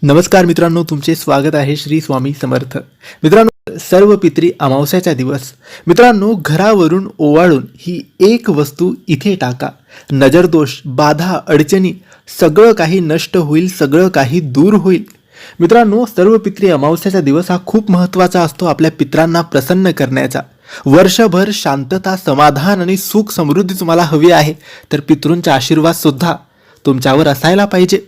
नमस्कार मित्रांनो तुमचे स्वागत आहे श्री स्वामी समर्थ. मित्रांनो सर्व पित्री अमावस्याचा दिवस. मित्रांनो घरावरून ओवाळून ही एक वस्तू इथे टाका. नजरदोष बाधा अडचणी सगळं काही नष्ट होईल सगळं काही दूर होईल. मित्रांनो सर्व पित्री अमावस्याचा दिवस हा खूप महत्त्वाचा असतो आपल्या पित्रांना प्रसन्न करण्याचा. वर्षभर शांतता समाधान आणि सुख समृद्धी तुम्हाला हवी आहे तर पितृंचा आशीर्वाद सुद्धा तुमच्यावर असायला पाहिजे.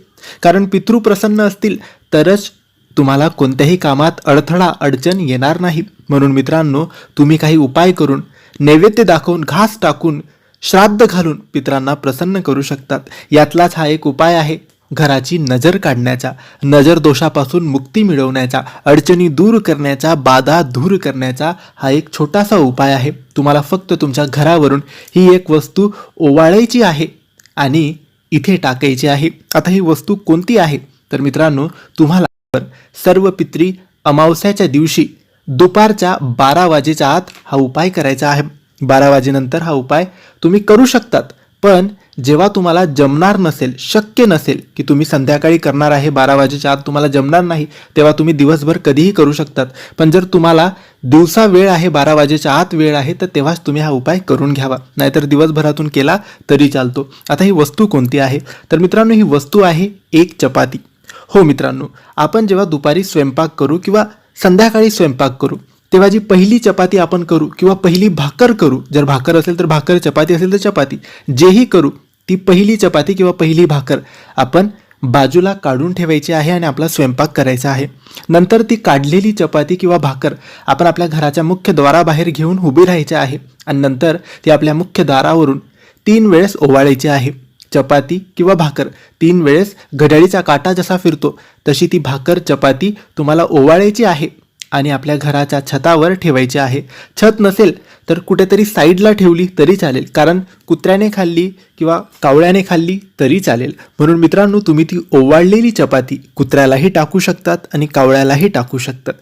कारण पितृ प्रसन्न असतील तरच तुम्हाला कोणत्याही कामात अडथळा अडचण येणार नाही. म्हणून मित्रांनो तुम्ही काही उपाय करून नैवेद्य दाखवून घास टाकून श्राद्ध घालून पित्रांना प्रसन्न करू शकतात. यातलाच हा एक उपाय आहे घराची नजर काढण्याचा नजर दोषापासून मुक्ती मिळवण्याचा अडचणी दूर करण्याचा बाधा दूर करण्याचा हा एक छोटासा उपाय आहे. तुम्हाला फक्त तुमच्या घरावरून ही एक वस्तू ओवाळायची आहे आणि इथे टाकायची आहे. आता ही वस्तू कोणती आहे? तर मित्रांनो तुम्हाला सर्व पित्री अमावस्याच्या दिवशी दुपारच्या बारा वाजेच्या आत हा उपाय करायचा आहे. बारा वाजेनंतर हा उपाय तुम्ही करू शकतात. पण जेव्हा तुम्हाला जमणार नसेल शक्य नसेल की तुम्ही संध्याकाळी करणार आहे बारा वाजेच्या आत तुम्हाला जमणार नाही तेव्हा तुम्ही दिवसभर कधीही करू शकतात. पण जर तुम्हाला दिवसा वेळ आहे बारा वाजेच्या आत वेळ आहे तर तेव्हाच तुम्ही हा उपाय करून घ्यावा. नाहीतर दिवसभरातून केला तरी चालतो. आता ही वस्तू कोणती आहे? तर मित्रांनो ही वस्तू आहे एक चपाती. हो मित्रांनो आपण जेव्हा दुपारी स्वयंपाक करू किंवा संध्याकाळी स्वयंपाक करू तेव्हा जी पहिली चपाती आपण करू किंवा पहिली भाकर करू जर भाकर असेल तर भाकर चपाती असेल तर चपाती जेही करू ती पहिली चपाती किंवा पहिली भाकर आपण बाजूला काढून ठेवायची आहे आणि आपला स्वयंपाक करायचा आहे. नंतर ती काढलेली चपाती किंवा भाकर आपण आपल्या घराच्या मुख्य द्वाराबाहेर घेऊन उभी राहायची आहे आणि नंतर ती आपल्या मुख्य दारावरून तीन वेळेस ओवाळायची आहे. चपाती किंवा भाकर तीन वेळेस घड्याळीचा काटा जसा फिरतो तशी ती भाकर चपाती तुम्हाला ओवाळायची आहे आणि आपल्या घराच्या छतावर ठेवायची आहे. छत नसेल तर कुठेतरी साईडला ठेवली तरी चालेल. कारण कुत्र्याने खाल्ली किंवा कावळ्याने खाल्ली तरी चालेल. म्हणून मित्रांनो तुम्ही ती ओवाळलेली चपाती कुत्र्यालाही टाकू शकतात आणि कावळ्यालाही टाकू शकतात.